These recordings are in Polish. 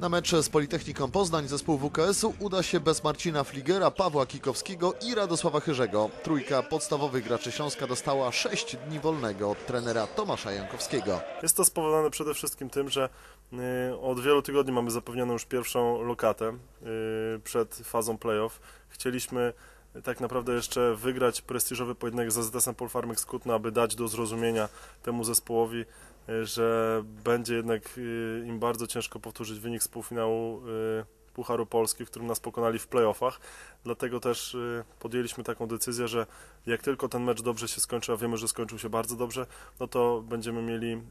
Na mecz z Politechniką Poznań zespół WKS-u uda się bez Marcina Fligera, Pawła Kikowskiego i Radosława Chyrzego. Trójka podstawowych graczy Śląska dostała 6 dni wolnego od trenera Tomasza Jankowskiego. Jest to spowodowane przede wszystkim tym, że y, od wielu tygodni mamy zapewnioną już pierwszą lokatę y, przed fazą playoff. Chcieliśmy y, tak naprawdę jeszcze wygrać prestiżowy pojedynek z AZS-em Polfarmex Skutna, aby dać do zrozumienia temu zespołowi, że będzie jednak y, im bardzo ciężko powtórzyć wynik z półfinału y, Pucharu Polski, w którym nas pokonali w playoffach. Dlatego też y, podjęliśmy taką decyzję, że jak tylko ten mecz dobrze się skończy, a wiemy, że skończył się bardzo dobrze, no to będziemy mieli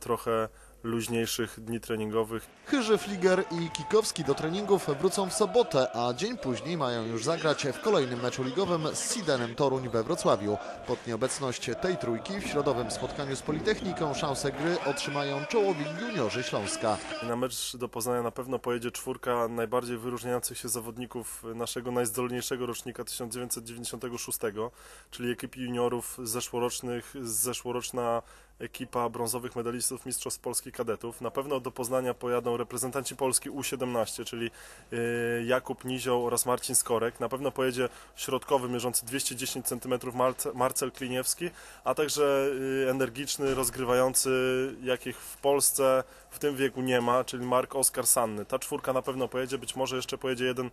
trochę luźniejszych dni treningowych. Chyży, Fliger i Kikowski do treningów wrócą w sobotę, a dzień później mają już zagrać w kolejnym meczu ligowym z Sidenem Toruń we Wrocławiu. Pod nieobecność tej trójki w środowym spotkaniu z Politechniką szansę gry otrzymają czołowi juniorzy Śląska. Na mecz do Poznania na pewno pojedzie czwórka najbardziej wyróżniających się zawodników naszego najzdolniejszego rocznika 1996, czyli ekipy juniorów zeszłorocznych, zeszłoroczna ekipa brązowych medalistów Mistrzostw Polski Kadetów. Na pewno do Poznania pojadą reprezentanci Polski U17, czyli y, Jakub Nizioł oraz Marcin Skorek. Na pewno pojedzie środkowy, mierzący 210 cm Marce- Marcel Kliniewski, a także y, energiczny, rozgrywający, jakich w Polsce w tym wieku nie ma, czyli Mark Oskar Sanny. Ta czwórka na pewno pojedzie, być może jeszcze pojedzie jeden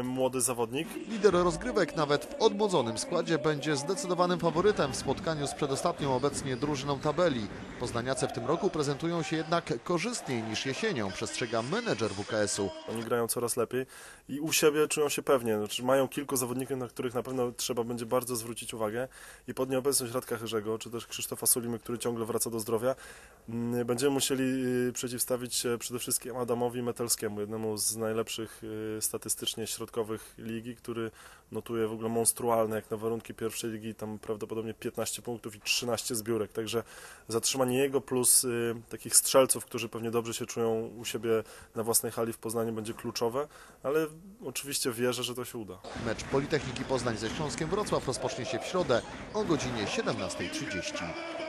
y, młody zawodnik. Lider rozgrywek nawet w odmłodzonym składzie będzie zdecydowanym faworytem w spotkaniu z przedostatnią obecnie drużyną tabeli. Poznaniacy w tym roku prezentują się jednak korzystniej niż jesienią, przestrzega menedżer WKS-u. Oni grają coraz lepiej i u siebie czują się pewnie. Znaczy, mają kilku zawodników, na których na pewno trzeba będzie bardzo zwrócić uwagę. I pod nieobecność Radka Chyrzego, czy też Krzysztofa Sulimy, który ciągle wraca do zdrowia, mm, będziemy musieli y, przeciwstawić się przede wszystkim Adamowi Metelskiemu, jednemu z najlepszych y, statystycznie środkowych ligi, który notuje w ogóle monstrualne, jak na warunki pierwszej ligi, tam prawdopodobnie 15 punktów i 13 zbiórek. Także zatrzymanie jego plus y, takich strzelców, którzy pewnie dobrze się czują u siebie na własnej hali w Poznaniu będzie kluczowe, ale oczywiście wierzę, że to się uda. Mecz Politechniki Poznań ze Śląskiem Wrocław rozpocznie się w środę o godzinie 17.30.